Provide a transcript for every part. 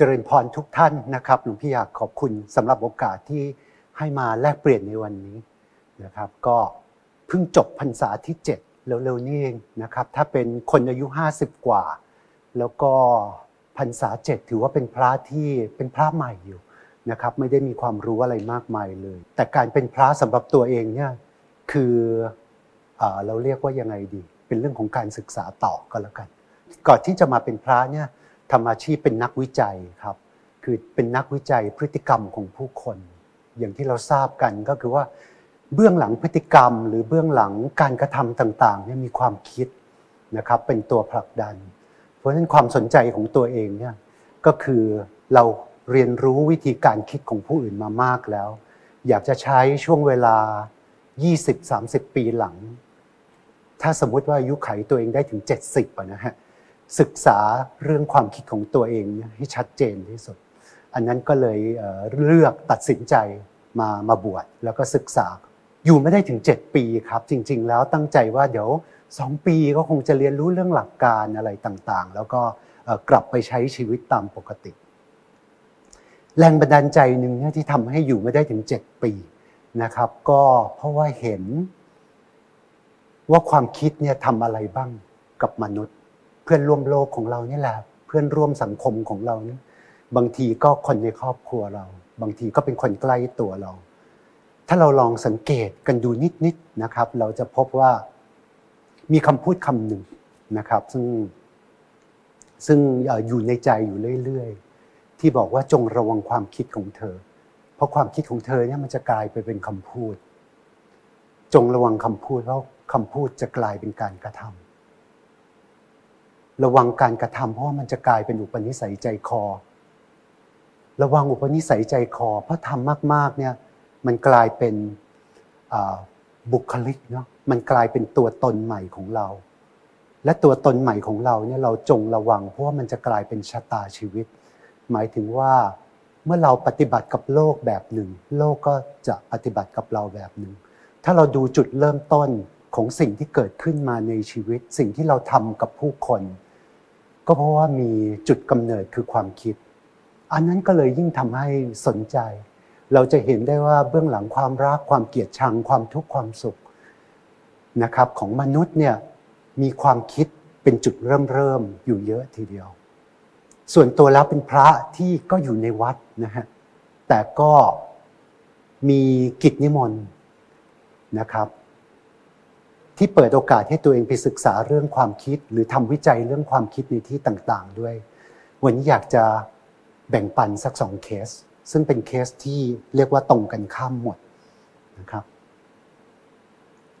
จริญพรทุกท่านนะครับหลวงพี่อยากขอบคุณสำหรับโอกาสที่ให้มาแลกเปลี่ยนในวันนี้นะครับ ก็เพิ่งจบพรรษาที่ 7 เร็วๆนี่เองนะครับ ถ้าเป็นคนอายุ 50 กว่า แล้วก็พรรษา 7 ถือว่าเป็นพระที่เป็นพระใหม่อยู่นะครับ ไม่ได้มีความรู้อะไรมากมายเลย แต่การเป็นพระสำหรับตัวเองเนี่ยคือเออเราเรียกว่ายังไงดี เป็นเรื่องของการศึกษาต่อก็แล้วกัน ก่อนที่จะมาเป็นพระเนี่ย ทำอาชีพเป็นนักวิจัยครับ คือเป็นนักวิจัยพฤติกรรมของผู้คน อย่างที่เราทราบกันก็คือว่า เบื้องหลังพฤติกรรม หรือเบื้องหลังการกระทำต่างๆเนี่ยมีความคิดนะครับเป็นตัวผลักดัน เพราะฉะนั้นความสนใจของตัวเองเนี่ยก็คือเราเรียนรู้วิธีการคิดของผู้อื่นมามากแล้ว อยากจะใช้ช่วงเวลา 20-30 ปีหลัง ถ้าสมมุติว่าอายุไขตัวเองได้ถึง 70อะนะฮะ ศึกษาเรื่องความคิดของตัวเองให้ชัดเจนที่สุด อันนั้นก็เลยเลือกตัดสินใจมามาบวชแล้วก็ศึกษา อยู่ไม่ได้ถึง 7 ปีครับ จริง ๆ แล้วตั้งใจว่าเดี๋ยว 2 ปีก็คงจะเรียนรู้เรื่องหลักการอะไรต่างๆ แล้วก็กลับไปใช้ชีวิตตามปกติ แรงบันดาลใจหนึ่งที่ทำให้อยู่ไม่ได้ถึง 7 ปีนะครับ ก็เพราะว่าเห็นว่าความคิดเนี่ยทำอะไรบ้างกับมนุษย์ พื่อนร่วมโลกของเรานี่แหละเพื่อนร่วมสังคมของเรานี่บางทีก็คนในครอบครัวเรา บางทีก็เป็นคนใกล้ตัวเรา ถ้าเราลองสังเกตกันดูนิดๆนนะครับ เราจะพบว่ามีคำพูดคำหนึ่งนะครับ ซึ่งซึ่งอยู่ในใจอยู่เรื่อย ๆ ที่บอกว่าจงระวังความคิดของเธอ เพราะความคิดของเธอเนี่ยมันจะกลายไปเป็นคำพูด จงระวังคำพูดเพราะคำพูดจะกลายเป็นการกระทำ ระวังการกระทำเพราะว่ามันจะกลายเป็นอุปนิสัยใจคอ ระวังอุปนิสัยใจคอ เพราะทำมากๆเนี่ยมันกลายเป็นบุคลิกเนาะมันกลายเป็นตัวตนใหม่ของเรา และตัวตนใหม่ของเราเนี่ยเราจงระวัง เพราะว่ามันจะกลายเป็นชะตาชีวิต หมายถึงว่าเมื่อเราปฏิบัติกับโลกแบบหนึ่ง โลกก็จะปฏิบัติกับเราแบบหนึ่ง ถ้าเราดูจุดเริ่มต้นของสิ่งที่เกิดขึ้นมาในชีวิต สิ่งที่เราทำกับผู้คน ก็เพราะว่ามีจุดกำเนิดคือความคิด อันนั้นก็เลยยิ่งทำให้สนใจ เราจะเห็นได้ว่าเบื้องหลังความรักความเกลียดชังความทุกข์ความสุขนะครับของมนุษย์เนี่ยมีความคิดเป็นจุดเริ่มเริ่มอยู่เยอะทีเดียว ส่วนตัวแล้วเป็นพระที่ก็อยู่ในวัดนะฮะแต่ก็มีกิจนิมนต์นะครับ ที่เปิดโอกาสให้ตัวเองไปศึกษาเรื่องความคิด หรือทำวิจัยเรื่องความคิดในที่ต่างๆ ด้วย วันนี้อยากจะแบ่งปันสักสองเคส ซึ่งเป็นเคสที่เรียกว่าตรงกันข้ามหมดนะครับ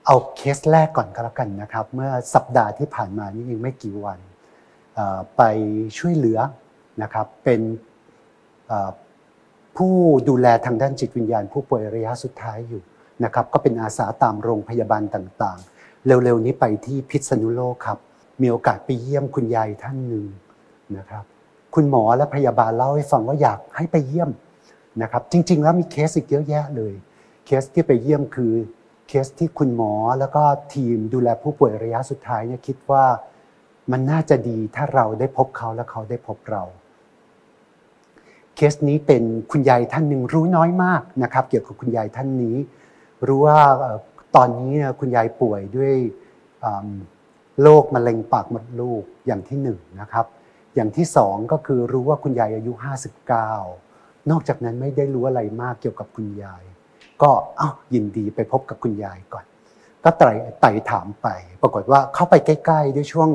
เอาเคสแรกก่อนก็แล้วกันนะครับ เมื่อสัปดาห์ที่ผ่านมานี่เองไม่กี่วันไปช่วยเหลือนะครับเป็นผู้ดูแลทางด้านจิตวิญญาณ ผู้ป่วยระยะสุดท้ายอยู่นะครับ ก็เป็นอาสาตามโรงพยาบาลต่างๆ เร็วๆนี้ไปที่พิษณุโลกครับ มีโอกาสไปเยี่ยมคุณยายท่านหนึ่งนะครับ คุณหมอและพยาบาลเล่าให้ฟังว่าอยากให้ไปเยี่ยมนะครับ จริง ๆ แล้วมีเคสอีกเยอะแยะเลย เคสที่ไปเยี่ยมคือเคสที่คุณหมอแล้วก็ทีมดูแลผู้ป่วยระยะสุดท้ายเนี่ยคิดว่ามันน่าจะดีถ้าเราได้พบเขาและเขาได้พบเรา เคสนี้เป็นคุณยายท่านหนึ่งรู้น้อยมากนะครับ เกี่ยวกับคุณยายท่านนี้ รู้ว่า ตอนนี้เนี่ยคุณยายป่วยด้วยโรคมะเร็งปากมดลูกอย่างที่หนึ่งนะครับ อย่างที่สองก็คือรู้ว่าคุณยายอายุ 59 นอกจากนั้นไม่ได้รู้อะไรมากเกี่ยวกับคุณยาย ก็อ้าวยินดีไปพบกับคุณยายก่อน ก็ไต่ไต่ถามไป ปรากฏว่าเข้าไปใกล้ๆด้วยช่วง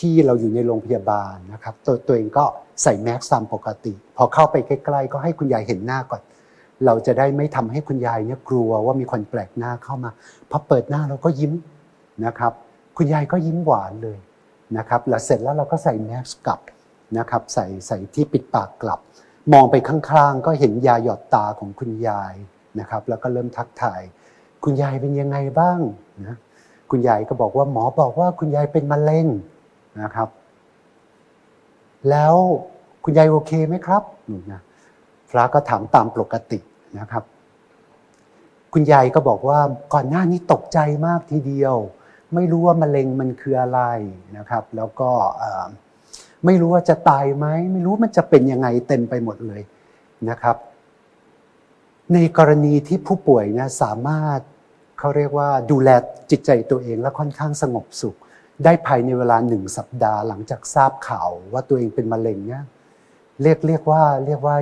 ที่เราอยู่ในโรงพยาบาลนะครับ ตัวตัวเองก็ใส่แมสตามปกติ พอเข้าไปใกล้ๆ ก็ให้คุณยายเห็นหน้าก่อน เราจะได้ไม่ทำให้คุณยายเนี่ยกลัวว่ามีคนแปลกหน้าเข้ามาพอเปิดหน้าเราก็ยิ้มนะครับ คุณยายก็ยิ้มหวานเลยนะครับแล้วเสร็จแล้วเราก็ใส่แมสกลับนะครับ ใส่ใส่ที่ปิดปากกลับ มองไปข้างๆ ก็เห็นยาหยอดตาของคุณยายนะครับ แล้วก็เริ่มทักทาย คุณยายเป็นยังไงบ้างนะคุณยายก็บอกว่าหมอบอกว่าคุณยายเป็นมะเร็งนะครับ แล้วคุณยายโอเคไหมครับนะพระก็ถามตามปกติ นะครับ คุณยายก็บอกว่าก่อนหน้านี้ตกใจมากทีเดียว ไม่รู้ว่ามะเร็งมันคืออะไรนะครับ แล้วก็ไม่รู้ว่าจะตายไหมไม่รู้มันจะเป็นยังไงเต็มไปหมดเลยนะครับ ในกรณีที่ผู้ป่วยเนี่ยสามารถเขาเรียกว่าดูแลจิตใจตัวเองและค่อนข้างสงบสุข ได้ภายในเวลาหนึ่งสัปดาห์หลังจากทราบข่าวว่าตัวเองเป็นมะเร็งเนี่ยเรียกเรียกว่าเรียกว่า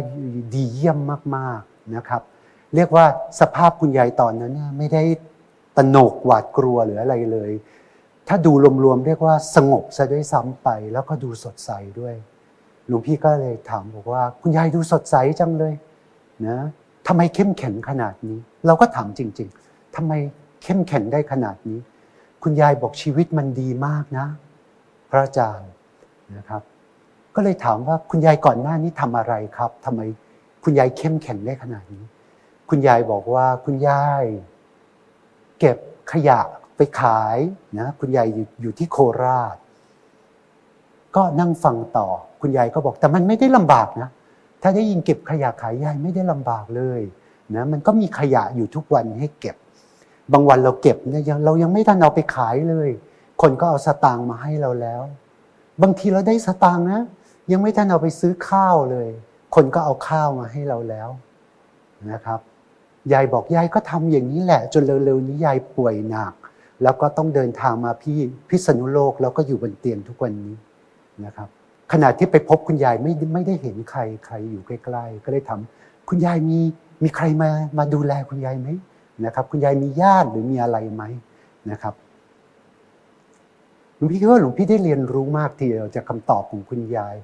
ดีเยี่ยมมากๆ นะครับ เรียกว่าสภาพคุณยายตอนนั้นเนี่ยไม่ได้ตระหนกหวาดกลัวหรืออะไรเลย ถ้าดูรวมๆเรียกว่าสงบซะด้วยซ้ำไป แล้วก็ดูสดใสด้วยหลวงพี่ก็เลยถามบอกว่า คุณยายดูสดใสจังเลยนะทำไมเข้มแข็งขนาดนี้ เราก็ถามจริง ๆทำไมเข้มแข็งได้ขนาดนี้ คุณยายบอกชีวิตมันดีมากนะ พระอาจารย์นะครับ ก็เลยถามว่าคุณยายก่อนหน้านี้ทำอะไรครับทำไม คุณยายเข้มแข็งได้ขนาดนี้ คุณยายบอกว่าคุณยาย เก็บขยะไปขายนะคุณยายอยู่อยู่ที่โคราช ก็นั่งฟังต่อ คุณยายก็บอกแต่มันไม่ได้ลำบากนะ ถ้าได้ยินเก็บขยะขายยายไม่ได้ลำบากเลยนะมันก็มีขยะอยู่ทุกวันให้เก็บ บางวันเราเก็บเนี่ยยังเรายังไม่ทันเอาไปขายเลย คนก็เอาสตางค์มาให้เราแล้ว บางทีเราได้สตางค์นะ ยังไม่ทันเอาไปซื้อข้าวเลย คนก็เอาข้าวมาให้เราแล้วนะครับ ยายบอกยายก็ทำอย่างนี้แหละ จนเร็วๆนี้ยายป่วยหนัก แล้วก็ต้องเดินทางมาพี่พิษณุโลกแล้วก็อยู่บนเตียงทุกวันนี้นะครับขณะที่ไปพบคุณยายไม่ไม่ได้เห็นใครใครอยู่ใกล้ๆก็เลยถามคุณยายมีมีใครมามาดูแลคุณยายไหมนะครับ คุณยายมีญาติหรือมีอะไรไหมนะครับหลวงพี่คิดว่าหลวงพี่ได้เรียนรู้มากทีเดียวจากคำตอบของคุณยาย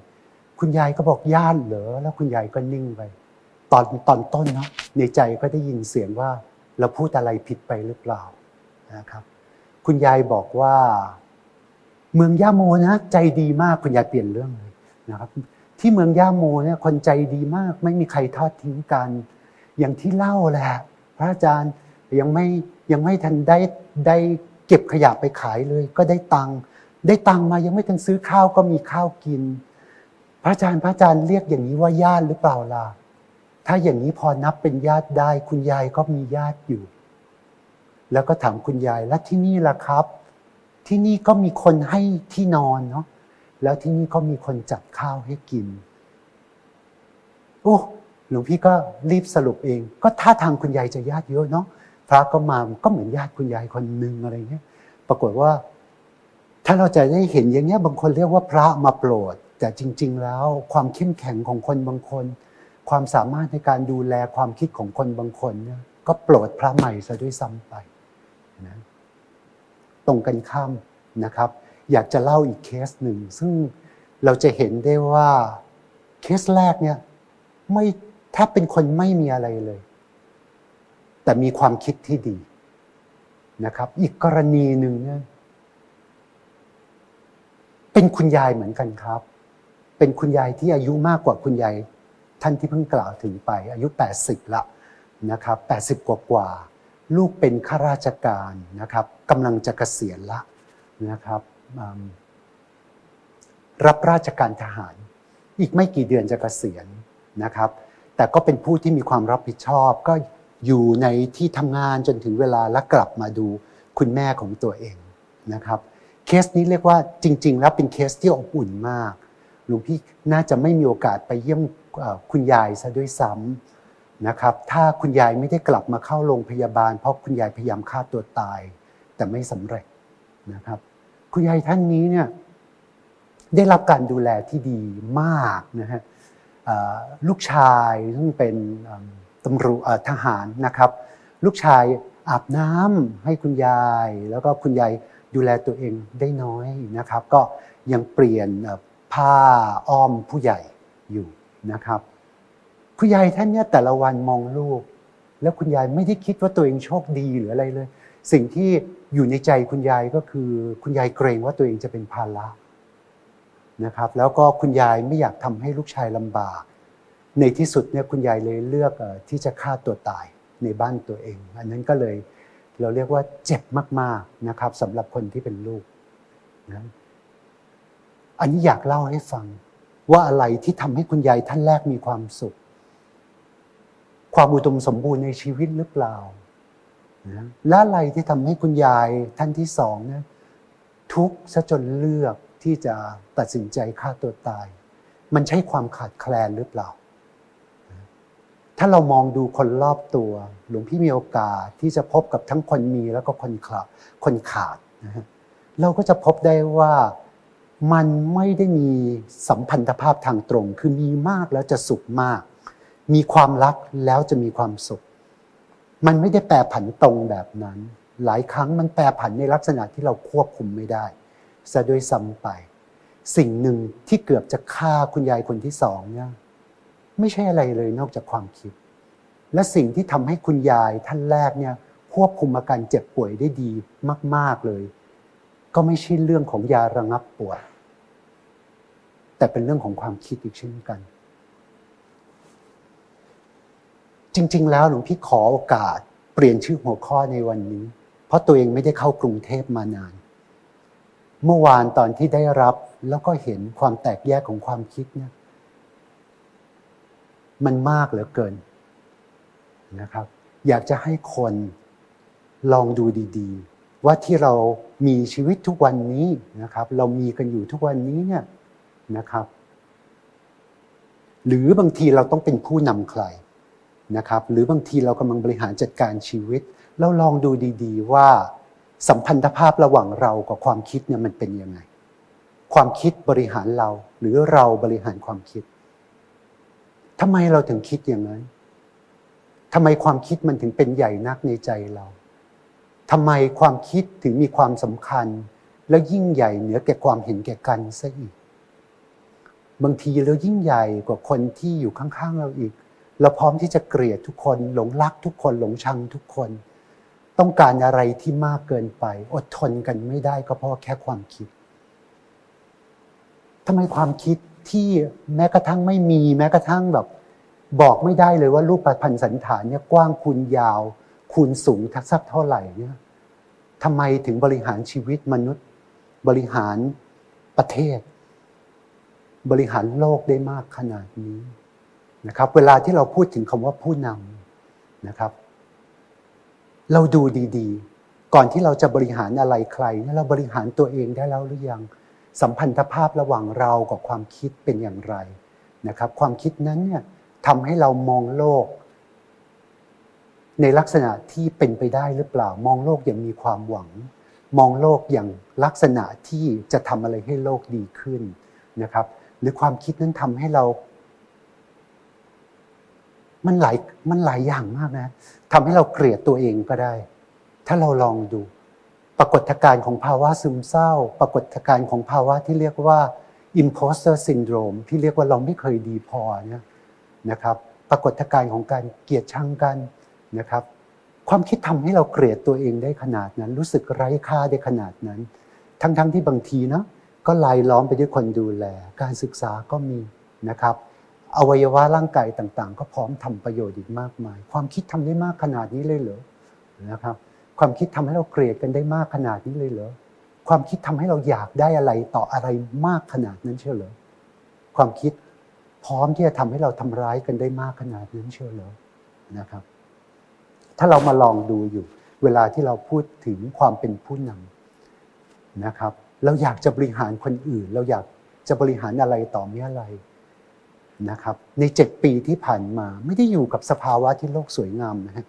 คุณยายก็บอกญาติเหรอแล้วคุณยายก็นิ่งไป ตอนตอนต้นเนาะในใจก็ได้ยินเสียงว่าเราพูดอะไรผิดไปหรือเปล่านะครับ คุณยายบอกว่า เมืองย่าโมนะใจดีมากคุณยายเปลี่ยนเรื่องเลยนะครับ ที่เมืองย่าโมเนี่ยคนใจดีมาก ไม่มีใครทอดทิ้งกัน อย่างที่เล่าแหละพระอาจารย์ยังไม่ยังไม่ทันได้ได้เก็บขยะไปขายเลย ก็ได้ตังค์ได้ตังค์มายังไม่ทันซื้อข้าวก็มีข้าวกิน พระอาจารย์พระอาจารย์เรียกอย่างนี้ว่าญาติหรือเปล่าล่ะถ้าอย่างนี้พอนับเป็นญาติได้ คุณยายก็มีญาติอยู่ แล้วก็ถามคุณยายแล้วที่นี่ล่ะครับ ที่นี่ก็มีคนให้ที่นอนเนาะแล้วที่นี่ก็มีคนจัดข้าวให้กินโอ้หลวงพี่ก็รีบสรุปเอง ก็ท่าทางคุณยายจะญาติเยอะเนาะพระก็มาก็เหมือนญาติคุณยายคนหนึ่งอะไรเงี้ย ปรากฏว่า ถ้าเราจะได้เห็นอย่างเงี้ยบางคนเรียกว่าพระมาโปรด แต่จริง ๆ แล้วความเข้มแข็งของคนบางคน ความสามารถในการดูแลความคิดของคนบางคนเนี่ยก็โปรดพระใหม่ซะด้วยซ้ำไปนะตรงกันข้ามนะครับ อยากจะเล่าอีกเคสหนึ่ง ซึ่งเราจะเห็นได้ว่าเคสแรกเนี่ยไม่แทบเป็นคนไม่มีอะไรเลย แต่มีความคิดที่ดีนะครับ อีกกรณีหนึ่งเนี่ยเป็นคุณยายเหมือนกันครับ เป็นคุณยายที่อายุมากกว่าคุณยายท่านที่เพิ่งกล่าวถึงไป อายุ 80 ละนะครับ 80 กว่ากว่าลูกเป็นข้าราชการนะครับกำลังจะเกษียณละนะครับรับราชการทหาร อีกไม่กี่เดือนจะเกษียณนะครับ แต่ก็เป็นผู้ที่มีความรับผิดชอบ ก็อยู่ในที่ทำงานจนถึงเวลาแล้วกลับมาดูคุณแม่ของตัวเองนะครับ เคสนี้เรียกว่าจริง ๆ แล้วเป็นเคสที่อบอุ่นมาก หลวงพี่น่าจะไม่มีโอกาสไปเยี่ยมคุณยายซะด้วยซ้ำนะครับ ถ้าคุณยายไม่ได้กลับมาเข้าโรงพยาบาล เพราะคุณยายพยายามฆ่าตัวตาย แต่ไม่สำเร็จนะครับ คุณยายท่านนี้เนี่ยได้รับการดูแลที่ดีมากนะฮะลูกชายซึ่งเป็นตำรวจทหารนะครับ ลูกชายอาบน้ำให้คุณยาย แล้วก็คุณยายดูแลตัวเองได้น้อยนะครับ ก็ยังเปลี่ยน ผ้าอ้อมผู้ใหญ่อยู่นะครับ คุณยายท่านเนี่ยแต่ละวันมองลูก แล้วคุณยายไม่ได้คิดว่าตัวเองโชคดีหรืออะไรเลย สิ่งที่อยู่ในใจคุณยายก็คือ คุณยายเกรงว่าตัวเองจะเป็นภาระนะครับ แล้วก็คุณยายไม่อยากทำให้ลูกชายลำบาก ในที่สุดเนี่ยคุณยายเลยเลือกที่จะฆ่าตัวตายในบ้านตัวเอง อันนั้นก็เลยเราเรียกว่าเจ็บมากๆนะครับสำหรับคนที่เป็นลูกนะ อันนี้อยากเล่าให้ฟัง ว่าอะไรที่ทำให้คุณยายท่านแรกมีความสุข ความอุดมสมบูรณ์ในชีวิตหรือเปล่า และอะไรที่ทำให้คุณยายท่านที่สองนี่ยทุกข์ซะจนเลือกที่จะตัดสินใจฆ่าตัวตาย มันใช่ความขาดแคลนหรือเปล่า ถ้าเรามองดูคนรอบตัว หลวงพี่มีโอกาสที่จะพบกับทั้งคนมีแล้วก็คนขาดคนขาดนะฮะเราก็จะพบได้ว่า มันไม่ได้มีสัมพันธภาพทางตรง คือมีมากแล้วจะสุขมาก มีความรักแล้วจะมีความสุข มันไม่ได้แปรผันตรงแบบนั้น หลายครั้งมันแปรผันในลักษณะที่เราควบคุมไม่ได้ซะด้วยซ้ำไป สิ่งหนึ่งที่เกือบจะฆ่าคุณยายคนที่สองเนี่ยไม่ใช่อะไรเลยนอกจากความคิด และสิ่งที่ทำให้คุณยายท่านแรกเนี่ยควบคุมอาการเจ็บป่วยได้ดีมาก ๆเลย ก็ไม่ใช่เรื่องของยาระงับปวด แต่เป็นเรื่องของความคิดอีกเช่นกัน จริง ๆ แล้วหลวงพี่ขอโอกาสเปลี่ยนชื่อหัวข้อในวันนี้ เพราะตัวเองไม่ได้เข้ากรุงเทพมานาน เมื่อวานตอนที่ได้รับแล้วก็เห็นความแตกแยกของความคิดเนี่ยมันมากเหลือเกินนะครับ อยากจะให้คนลองดูดีๆ ว่าที่เรามีชีวิตทุกวันนี้นะครับ เรามีกันอยู่ทุกวันนี้เนี่ย นะครับ หรือบางทีเราต้องเป็นผู้นำใครนะครับ หรือบางทีเรากำลังบริหารจัดการชีวิต เราลองดูดีๆ ว่าสัมพันธภาพระหว่างเรากับความคิดเนี่ยมันเป็นยังไง ความคิดบริหารเรา หรือเราบริหารความคิดทำไมเราถึงคิดอย่างนั้นทำไมความคิดมันถึงเป็นใหญ่นักในใจเราทำไมความคิดถึงมีความสำคัญ และยิ่งใหญ่เหนือแก่ความเห็นแก่กันซะอีก บางทีเรายิ่งใหญ่กว่าคนที่อยู่ข้างๆเราอีก เราพร้อมที่จะเกลียดทุกคนหลงรักทุกคนหลงชังทุกคน ต้องการอะไรที่มากเกินไป อดทนกันไม่ได้ก็เพราะแค่ความคิดทำไมความคิดที่แม้กระทั่งไม่มี แม้กระทั่งแบบบอกไม่ได้เลยว่ารูปพันธ์สันฐานเนี่ยกว้างคูณยาว คูณสูงทักสักเท่าไหร่เนี่ยทำไมถึงบริหารชีวิตมนุษย์ บริหารประเทศ บริหารโลกได้มากขนาดนี้นะครับ เวลาที่เราพูดถึงคำว่าผู้นำนะครับ เราดูดีๆ ก่อนที่เราจะบริหารอะไรใครเราบริหารตัวเองได้แล้วหรือยังสัมพันธภาพระหว่างเรากับความคิดเป็นอย่างไรนะครับ ความคิดนั้นเนี่ยทำให้เรามองโลก ในลักษณะที่เป็นไปได้หรือเปล่า มองโลกอย่างมีความหวัง มองโลกอย่างลักษณะที่จะทำอะไรให้โลกดีขึ้นนะครับ หรือความคิดนั้นทำให้เรา มันหลายมันหลายอย่างมากนะทำให้เราเกลียดตัวเองก็ได้ ถ้าเราลองดู ปรากฏการณ์ของภาวะซึมเศร้า ปรากฏการณ์ของภาวะที่เรียกว่า imposter syndrome ที่เรียกว่าเราไม่เคยดีพอเนี่ยนะครับ ปรากฏการณ์ของการเกลียดชังกันนะครับ ความคิดทำให้เราเกลียดตัวเองได้ขนาดนั้น รู้สึกไร้ค่าได้ขนาดนั้น ทั้งๆทที่บางทีนะ ก็ลายล้อมไปด้วยคนดูแล การศึกษาก็มีนะครับอวัยวะร่างกายต่างๆ ก็พร้อมทำประโยชน์อีกมากมาย ความคิดทำได้มากขนาดนี้เลยเหรอนะครับความคิดทำให้เราเกลียดกันได้มากขนาดนี้เลยเหรอความคิดทำให้เราอยากได้อะไรต่ออะไรมากขนาดนั้นเชียวเหรอความคิดพร้อมที่จะทำให้เราทำร้ายกันได้มากขนาดนั้นเชียวเหรอนะครับ ถ้าเรามาลองดูอยู่ เวลาที่เราพูดถึงความเป็นผู้นำนะครับ เราอยากจะบริหารคนอื่น เราอยากจะบริหารอะไรต่อเมื่ออะไรนะครับในเจ็ดปีที่ผ่านมาไม่ได้อยู่กับสภาวะที่โลกสวยงามนะฮะ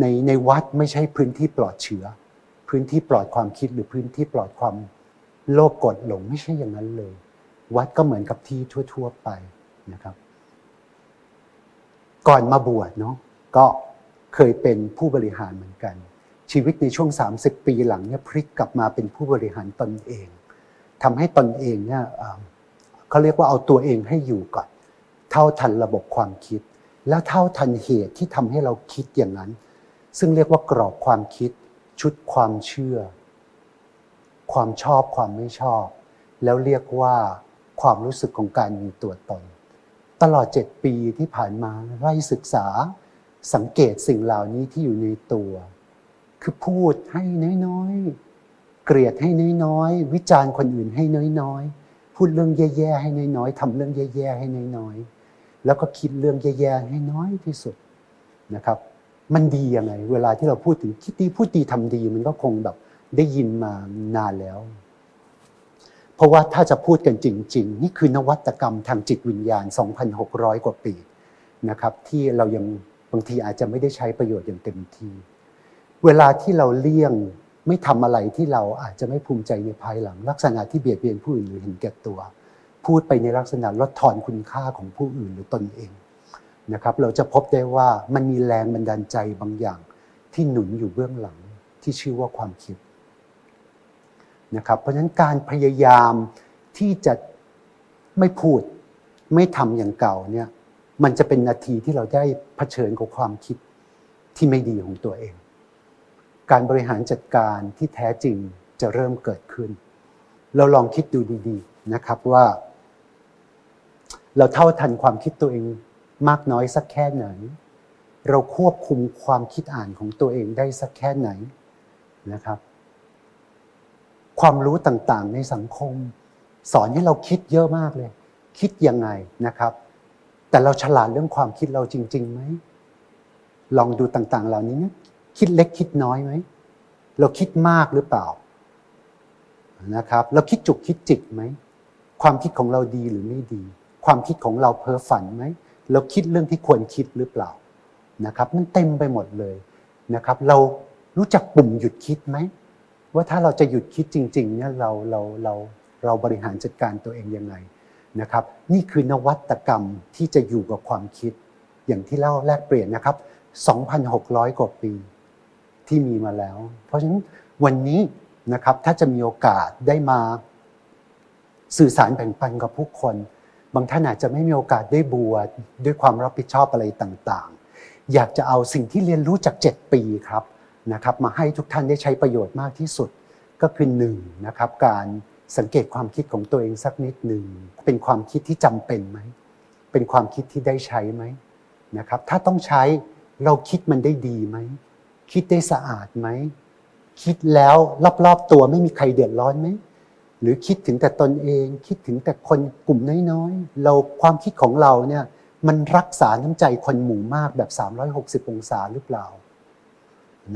ในในวัดไม่ใช่พื้นที่ปลอดเชื้อ พื้นที่ปลอดความคิดหรือพื้นที่ปลอดความโลภกดหลงไม่ใช่อย่างนั้นเลย วัดก็เหมือนกับที่ทั่ว ๆไปนะครับ ก่อนมาบวชเนาะก็เคยเป็นผู้บริหารเหมือนกัน ชีวิตในช่วง 30 ปีหลังเนี่ยพลิกกลับมาเป็นผู้บริหารตนเองทำให้ตนเองเนี่ยเขาเรียกว่าเอาตัวเองให้อยู่ก่อน เท่าทันระบบความคิด แล้วเท่าทันเหตุที่ทำให้เราคิดอย่างนั้น ซึ่งเรียกว่ากรอบความคิด ชุดความเชื่อ ความชอบความไม่ชอบ แล้วเรียกว่าความรู้สึกของการมีตัวตน ตลอดเจ็ดปีที่ผ่านมาไล่ศึกษาสังเกตสิ่งเหล่านี้ที่อยู่ในตัว คือพูดให้น้อยๆ เกลียดให้น้อยๆ วิจารณ์คนอื่นให้น้อยๆ พูดเรื่องแย่ๆให้น้อยๆทำเรื่องแย่ๆให้น้อยๆ แล้วก็คิดเรื่องแย่ๆให้น้อยที่สุดนะครับ มันดียังไง เวลาที่เราพูดถึงคิดดีพูดดีทำดีมันก็คงแบบได้ยินมานานแล้ว เพราะว่าถ้าจะพูดกันจริง ๆ นี่คือนวัตกรรมทางจิตวิญญาณ 2,600 กว่าปีนะครับที่เรายังบางทีอาจจะไม่ได้ใช้ประโยชน์อย่างเต็มที่ เวลาที่เราเลี่ยงไม่ทำอะไรที่เราอาจจะไม่ภูมิใจในภายหลัง ลักษณะที่เบียดเบียนผู้อื่นหรือเห็นแก่ตัว พูดไปในลักษณะลดทอนคุณค่าของผู้อื่นหรือตนเองนะครับเราจะพบได้ว่ามันมีแรงบันดาลใจบางอย่างที่หนุนอยู่เบื้องหลังที่ชื่อว่าความคิดนะครับเพราะฉะนั้นการพยายามที่จะไม่พูดไม่ทำอย่างเก่าเนี่ยมันจะเป็นนาทีที่เราได้เผชิญกับความคิดที่ไม่ดีของตัวเอง การบริหารจัดการที่แท้จริงจะเริ่มเกิดขึ้น เราลองคิดดูดีๆนะครับว่า เราเท่าทันความคิดตัวเองมากน้อยสักแค่ไหน เราควบคุมความคิดอ่านของตัวเองได้สักแค่ไหนนะครับ ความรู้ต่างๆในสังคม สอนให้เราคิดเยอะมากเลย คิดยังไงนะครับ แต่เราฉลาดเรื่องความคิดเราจริงๆไหมลองดูต่างๆ เหล่านี้นะ คิดเล็กคิดน้อยไหม เราคิดมากหรือเปล่านะครับ เราคิดจุกคิดจิกไหม ความคิดของเราดีหรือไม่ดี ความคิดของเราเพ้อฝันไหม เราคิดเรื่องที่ควรคิดหรือเปล่านะครับมันเต็มไปหมดเลยนะครับ เรารู้จักปุ่มหยุดคิดไหมว่าถ้าเราจะหยุดคิดจริงๆเนี่ยเราเราเราเราบริหารจัดการตัวเองยังไงนะครับ นี่คือนวัตกรรมที่จะอยู่กับความคิด อย่างที่เล่าแลกเปลี่ยนนะครับ 2,600 กว่าปี ที่มีมาแล้ว เพราะฉะนั้นวันนี้นะครับถ้าจะมีโอกาสได้มาสื่อสารแบ่งปันกับผู้คน บางท่านอาจจะไม่มีโอกาสได้บวชด้วยความรับผิดชอบอะไรต่างๆ อยากจะเอาสิ่งที่เรียนรู้จาก 7 ปีครับนะครับมาให้ทุกท่านได้ใช้ประโยชน์มากที่สุดก็คือหนึ่งนะครับการสังเกตความคิดของตัวเองสักนิดหนึ่งเป็นความคิดที่จำเป็นไหมเป็นความคิดที่ได้ใช้ไหมนะครับถ้าต้องใช้เราคิดมันได้ดีไหม คิดได้สะอาดไหม คิดแล้วรอบๆตัวไม่มีใครเดือดร้อนไหม หรือคิดถึงแต่ตนเอง คิดถึงแต่คนกลุ่มน้อยๆ เราความคิดของเราเนี่ยมันรักษาน้ำใจคนหมู่มากแบบ 360 องศาหรือเปล่า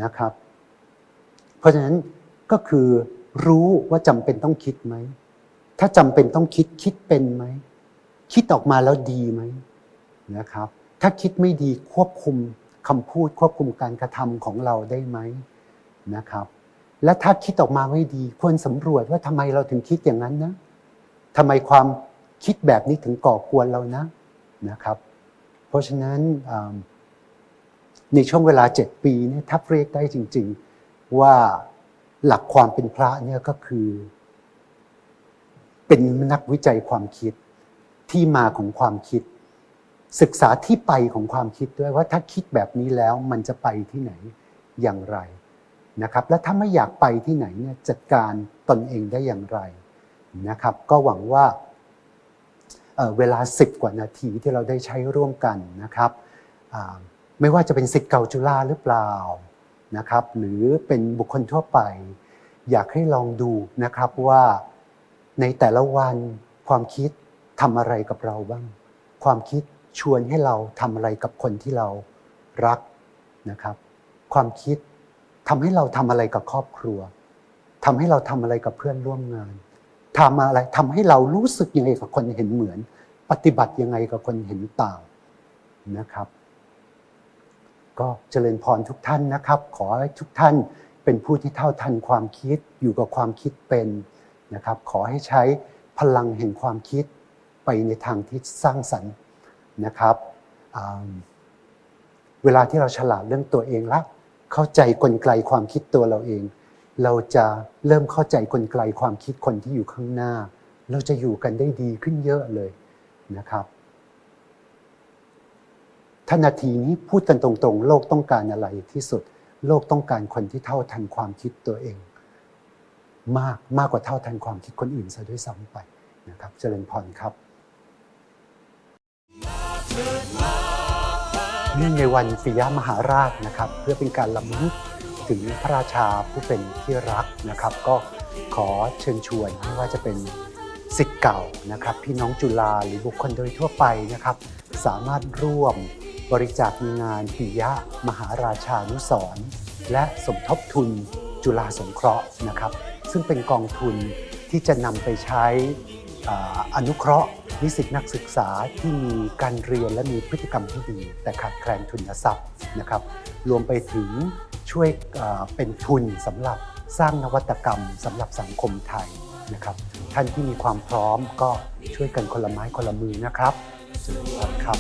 นะครับ เพราะฉะนั้นก็คือรู้ว่าจำเป็นต้องคิดไหม ถ้าจำเป็นต้องคิดคิดเป็นไหม คิดออกมาแล้วดีไหมนะครับ ถ้าคิดไม่ดีควบคุม คำพูดควบคุมการกระทำของเราได้ไหมนะครับ และถ้าคิดออกมาไม่ดีควรสำรวจว่าทำไมเราถึงคิดอย่างนั้นนะทำไมความคิดแบบนี้ถึงก่อกวนเรานะนะครับ เพราะฉะนั้นในช่วงเวลาเจ็ดปีเนี่ยถ้าเรียกได้จริง ๆ ว่าหลักความเป็นพระเนี่ยก็คือ เป็นนักวิจัยความคิดที่มาของความคิด ศึกษาที่ไปของความคิดด้วยว่าถ้าคิดแบบนี้แล้วมันจะไปที่ไหนอย่างไรนะครับ และถ้าไม่อยากไปที่ไหนเนี่ยจัดการตนเองได้อย่างไรนะครับ ก็หวังว่าเเวลา 10 กว่านาทีที่เราได้ใช้ร่วมกันนะครับไม่ว่าจะเป็นสิทธิ์เก่าจุฬาหรือเปล่านะครับหรือเป็นบุคคลทั่วไป อยากให้ลองดูนะครับว่าในแต่ละวันความคิดทำอะไรกับเราบ้าง ความคิด ชวนให้เราทำอะไรกับคนที่เรารักนะครับ ความคิดทำให้เราทำอะไรกับครอบครัวทำให้เราทำอะไรกับเพื่อนร่วมงานทำอะไรทำให้เรารู้สึกยังไงกับคนเห็นเหมือน ปฏิบัติยังไงกับคนเห็นต่างนะครับ ก็เจริญพรทุกท่านนะครับ ขอให้ทุกท่านเป็นผู้ที่เท่าทันความคิดอยู่กับความคิดเป็นนะครับ ขอให้ใช้พลังแห่งความคิดไปในทางที่สร้างสรรค์ นะครับเวลาที่เราฉลาดเรื่องตัวเองละเข้าใจกลไกความคิดตัวเราเอง เราจะเริ่มเข้าใจกลไกความคิดคนที่อยู่ข้างหน้า เราจะอยู่กันได้ดีขึ้นเยอะเลยนะครับถ้านาทีนี้พูดกันตรงๆ โลกต้องการอะไรที่สุด โลกต้องการคนที่เท่าทันความคิดตัวเอง มากมากกว่าเท่าทันความคิดคนอื่นซะด้วยซ้ำไปนะครับ เจริญพรครับ เนื่องในวันปิยมหาราชนะครับ เพื่อเป็นการลำลึกถึงพระราชาผู้เป็นที่รักนะครับ ก็ขอเชิญชวนไม่ว่าจะเป็นสิทธิ์เก่านะครับ พี่น้องจุฬาหรือบุคคลโดยทั่วไปนะครับ สามารถร่วมบริจาคในงานปิยะมหาราชานุสรและสมทบทุนจุฬาสงเคราะห์นะครับ ซึ่งเป็นกองทุนที่จะนำไปใช้ออนุเคราะห์ นิสิตนักศึกษาที่มีการเรียนและมีพฤติกรรมที่ดี แต่ขาดแคลนทุนทรัพย์นะครับรวมไปถึงช่วยเป็นทุนสำหรับสร้างนวัตกรรมสำหรับสังคมไทยนะครับท่านที่มีความพร้อมก็ช่วยกันคนละไม้คนละมือนะครับสวัสดีครับ